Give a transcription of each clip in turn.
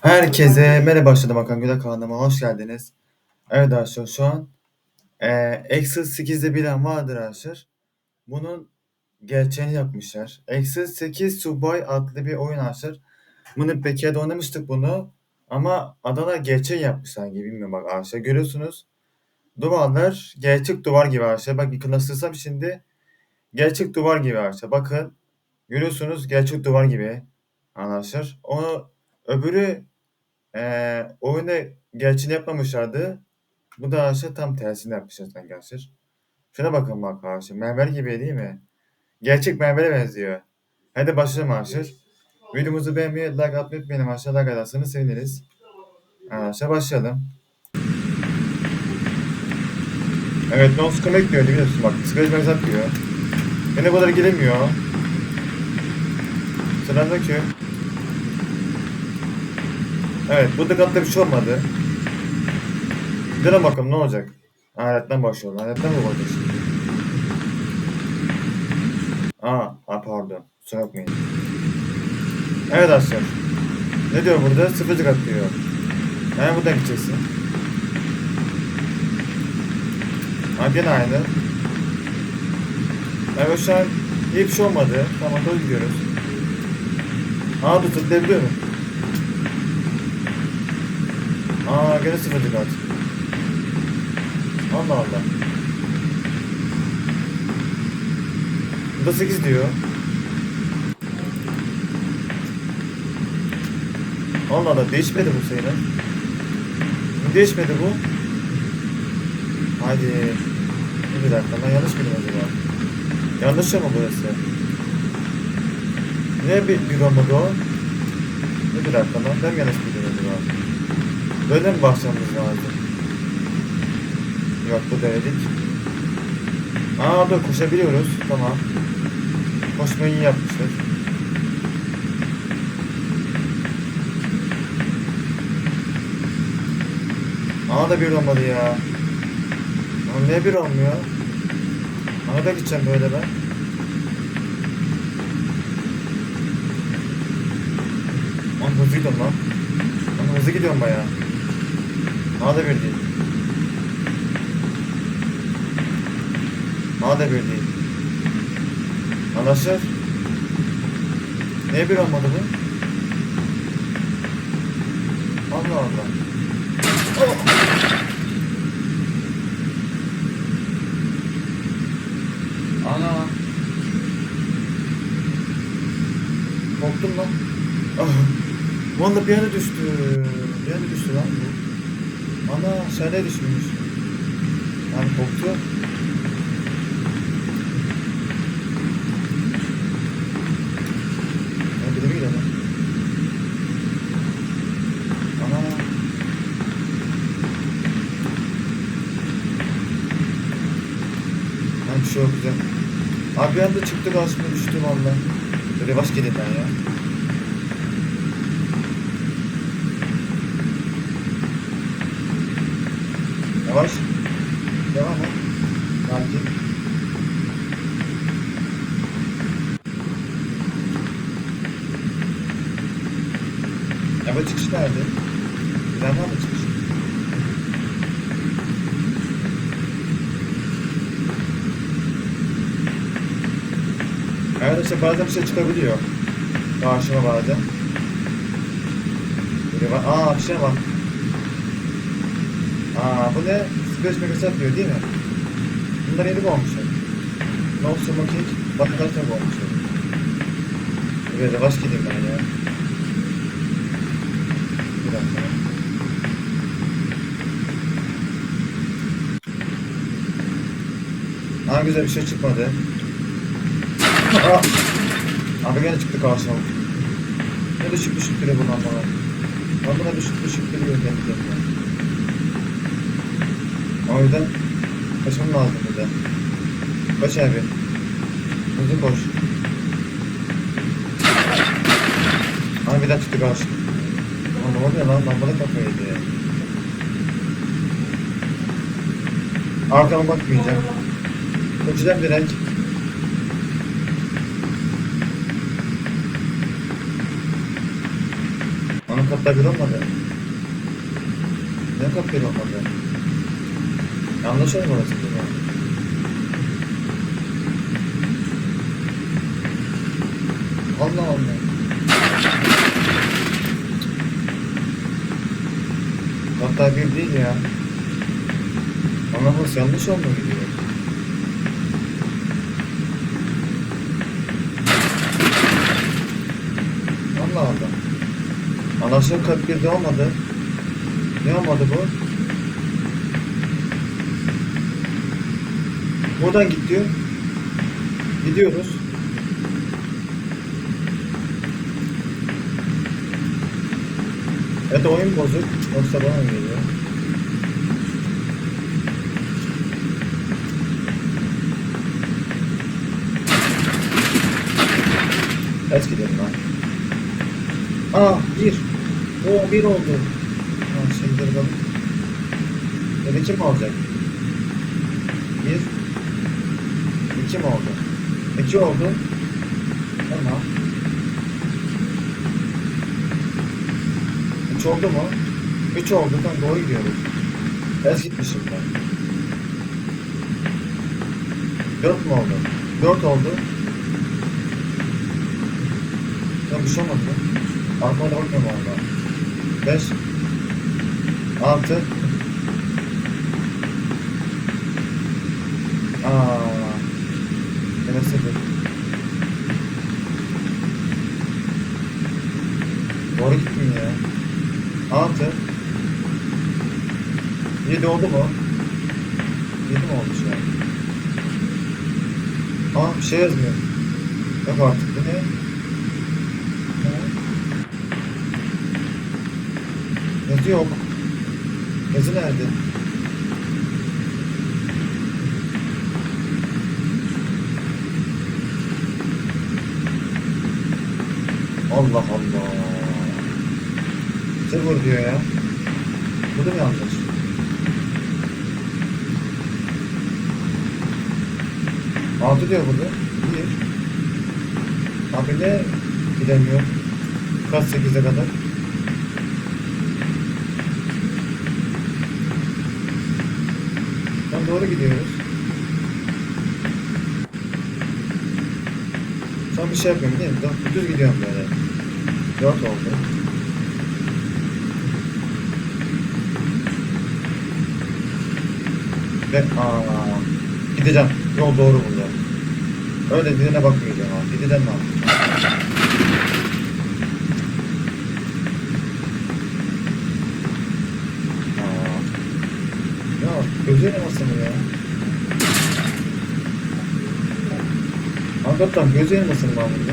Herkese merhaba başladım Hakan Güler kanalıma hoş geldiniz. Evet arkadaşlar şu an e, Excel 8'de bilen vardır arkadaşlar. Bunun gerçeğini yapmışlar. Excel 8 Subway adlı bir oyun arkadaşlar. Bunu Bekia'da oynamıştık bunu. Ama Adana gerçeği yapmışlar gibi bilmiyorum bak arkadaşlar görüyorsunuz. Duvarlar gerçek duvar gibi arkadaşlar. Bak yakınlaştırsam şimdi gerçek duvar gibi arkadaşlar. Bakın görüyorsunuz gerçek duvar gibi arkadaşlar. Onu öbürü Eee, oyunda gerçeğini yapmamışlardı. Bu da aslında tam tersini yapmışlar arkadaşlar. Şuna bakın bak arkadaşlar. Mermer gibi değil mi? Gerçek mermere benziyor. Hadi başlayalım arkadaşlar. Videomuzu beğenmeyi, like atmayı unutmayın arkadaşlar. Like atarsanız seviniriz. Arkadaşlar başlayalım. Evet, non screen'e diyor biliyorsun bak. Scratch mezat diyor. Yine bu kadar giremiyor. Sıradaki. Evet, bu dikkatle bir şey olmadı. Dene bakalım ne olacak? Aletten başlayalım. Aletten mi bakacağız şimdi? Aa, aa pardon. Kusura bakmayın. Evet arkadaşlar. Ne diyor burada? Sıfır dikkat diyor. Yani buradan gideceksin. Ha gene aynı. Evet şu an iyi bir şey olmadı. Tamam doğru gidiyoruz. Aa dur tıklayabiliyor Aa gene sıfır dikkat. Allah Allah. Bu da 8 diyor. Allah Allah değişmedi bu sayı lan. Niye değişmedi bu? Hadi. Bir dakika ben yanlış mıydım acaba? Yanlış mı burası? Ne bir, bir olmadı o? Ne bir dakika lan ben yanlış acaba? Böyle mi başlamamız lazım? Yok bu denedik. Aa dur koşabiliyoruz. Tamam. Koşmayı yapmışlar. Aa da bir olmadı ya. Lan niye bir olmuyor? Ana da gideceğim böyle ben. Lan hızlı gidiyorum lan. Lan hızlı gidiyorum bayağı. Aa da bir değil. Aa da bir değil. Arkadaşlar. Niye bir olmadı bu? Allah Allah. Ana. Korktum lan. Ah. Valla bir yana düştü. Bir yana düştü lan bu. Ana şöyle düşmüş. Yani korktu. Ben bir de mi gidelim? Ana. Ben bir şey yok güzel. Abi bir anda çıktı karşıma düştü valla. Yavaş gideyim ben ya. Yavaş. Devam et. Sakin. Bu çıkış nerede? Bilen var mı çıkış? İşte bazen bir şey çıkabiliyor. Karşıma bazen. Aa bir şey var. Aa bu ne? 05 megasat diyor değil mi? Bunlar yeni olmuşlar. No smoking, tane olmuşlar. Evet yavaş gideyim ben ya. Bir dakika. Aa güzel bir şey çıkmadı. Aa! Abi gene çıktı karşıma. Ne düşük düşük duruyor bundan bana. Ben buna düşük düşük duruyor kendine. O yüzden kaçmam lazım de. Kaç abi. Hızlı koş. Abi bir daha çıktı karşı. Lan ne oluyor lan? Bana kafayı yedi. Arkama bakmayacağım. Kaçacağım direkt. katta bir olmadı. Ne bir olmadı? Yanlış değil mi? Allah Allah. Hatta bir değil ya. Anlamaz yanlış olma gidiyor. Allah Allah. Anlaşılan kat bir de olmadı. Ne olmadı bu? Buradan git diyor. Gidiyoruz. Evet oyun bozuk. Yoksa bana geliyor? Kaç gidelim lan? Aa bir. Oo bir oldu. Ha şimdi bakalım. Da kim alacak? Bir. İki mi oldu? İki oldu. Tamam. Üç oldu mu? Üç oldu. Tamam doğru gidiyoruz. Ters gitmişim ben. Dört mü oldu? Dört oldu. Tamam bir şey olmadı mı? Arkama da bakmıyorum valla. Beş. Altı. Aa. Yine sıfır. Doğru gittim ya. Altı. Yedi oldu mu? Yedi mi oldu şu an? Aa bir şey yazmıyor. Yok artık bu ne? Ne? Yazı yok. Yazı nerede? Allah Allah. Sıfır diyor ya. Bu da mı yanlış? Altı diyor burada. Bir. Abi ne gidemiyor? Kaç sekize kadar? Tam doğru gidiyoruz. Son bir şey yapıyorum değil mi? Düz gidiyorum böyle. Dört oldu. Ve aa, gideceğim. Yol doğru burada. Öyle dediğine bakmayacağım abi. Gideceğim abi. Aa. Ya gözü yanmasın mı ya? Hakikaten gözü yanmasın abi burada?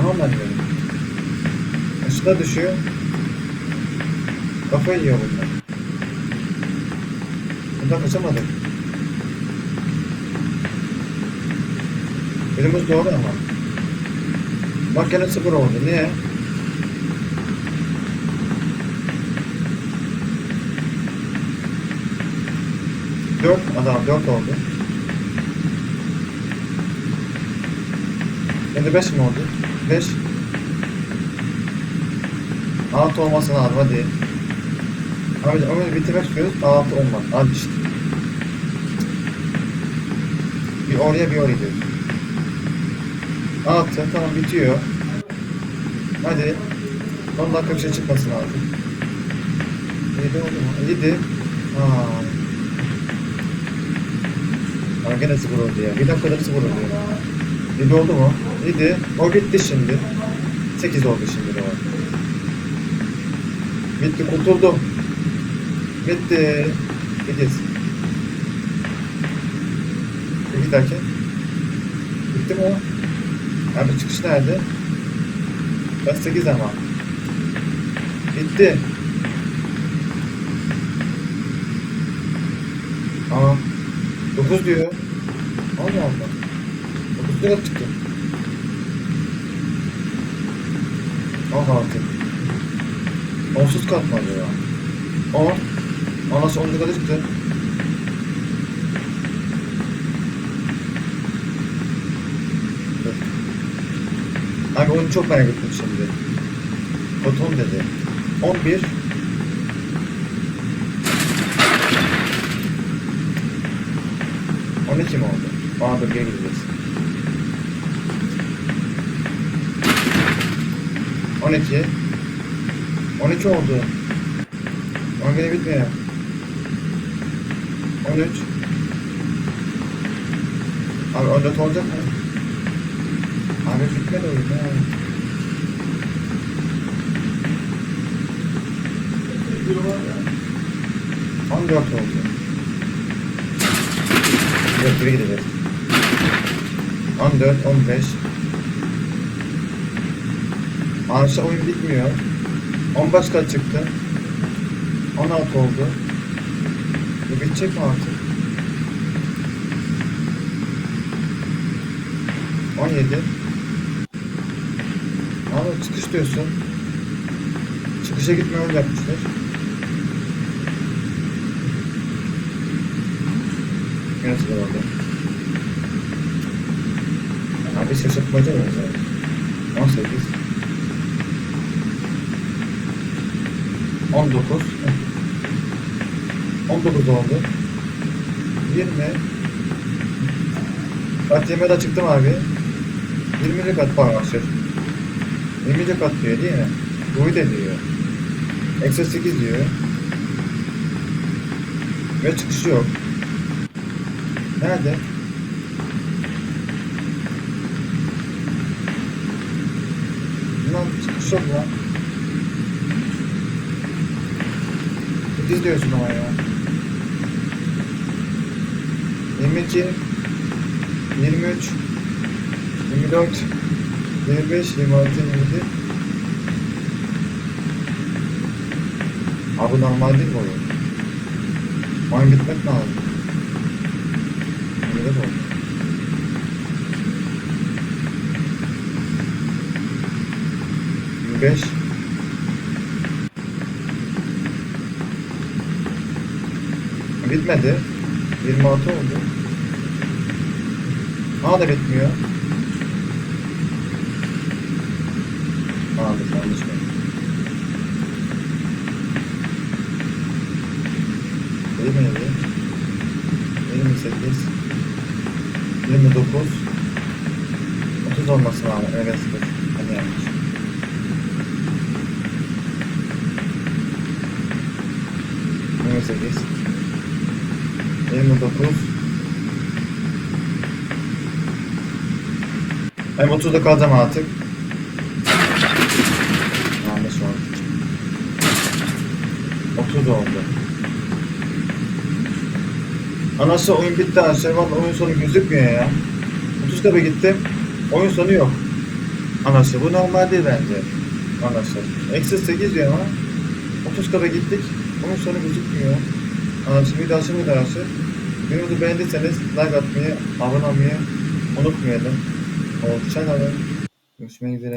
Aha ben diyorum. Işığa düşüyor. Kafayı yiyor bunlar. Bundan kaçamadık. Birimiz doğru ama. Bak gene sıfır oldu. Niye? Dört adam dört oldu. Şimdi beş mi oldu? Beş. Altı olması lazım hadi. Abi oyunu bitirmek istiyoruz. Altı olmaz. Hadi işte. Bir oraya bir oraya gidiyoruz. Altı tamam bitiyor. Hadi. 10 dakika bir şey çıkması lazım. 7 oldu mu? 7. Aa. Ama gene sıfır oldu ya. Bir dakikada sıfır oldu ya. 7 oldu mu? 7. O bitti şimdi. 8 oldu şimdi de o. Bitti kurtuldum. Bitti. 8. Bir dakika. Bitti mi o? Abi çıkış nerede? Kaç 8 ama. Bitti. Aa. 9 diyor. Allah Allah. 9 lira çıktı. Aha artık. Onsuz katmadı ya. 10. Anası 10 lira çıktı. Abi onu çok merak ettim şimdi. Foton dedi. 11 12 mi oldu? Aa geri gideceğiz. 12 12 oldu. 12 bitmiyor. 13 Abi 14 olacak mı? Abi bitmedi oyun ya. On dört oldu. Geri gideceğiz. 14, 15. Arşa oyun bitmiyor. 15 kaç çıktı? 16 oldu. Bu bitecek mi artık? 17. Abi çıkış diyorsun. Çıkışa gitme öyle yapmışlar. Var orada? Abi şaşırtmaca var zaten. 18. 19. 19 oldu. 20. Fatih'e de çıktım abi. 20 kat paylaşır. 20 kat diyor değil mi? Buyu da diyor. Eksi 8 diyor. Ve çıkışı yok. Nerede? Lan çıkış yok lan. 8 diyorsun ama ya. 22 23 24 25 26 27 Abi normal değil mi oyun? Oyun bitmek lazım. Öyle mi oldu? Yirmi beş. Bitmedi. 26 oldu. Aa da bitmiyor. Aa yanlış mı? Değil mi? 28 29 30 olması lazım. Evet. Hani yanlış. Neyse biz. 29 Ben 30'da kalacağım artık. Yanlış oldu. 30 oldu. Anası oyun bitti. Servan oyun sonu gözükmüyor ya. 30 tabi gittim. Oyun sonu yok. Anası bu normal değil bence. Anası. Eksi 8 diyor ama. 30 kaba gittik. Oyun sonu gözükmüyor. Anası bir daha şimdi daha Videomuzu beğendiyseniz like atmayı, abone olmayı unutmayalım. Hoşçakalın. Görüşmek üzere.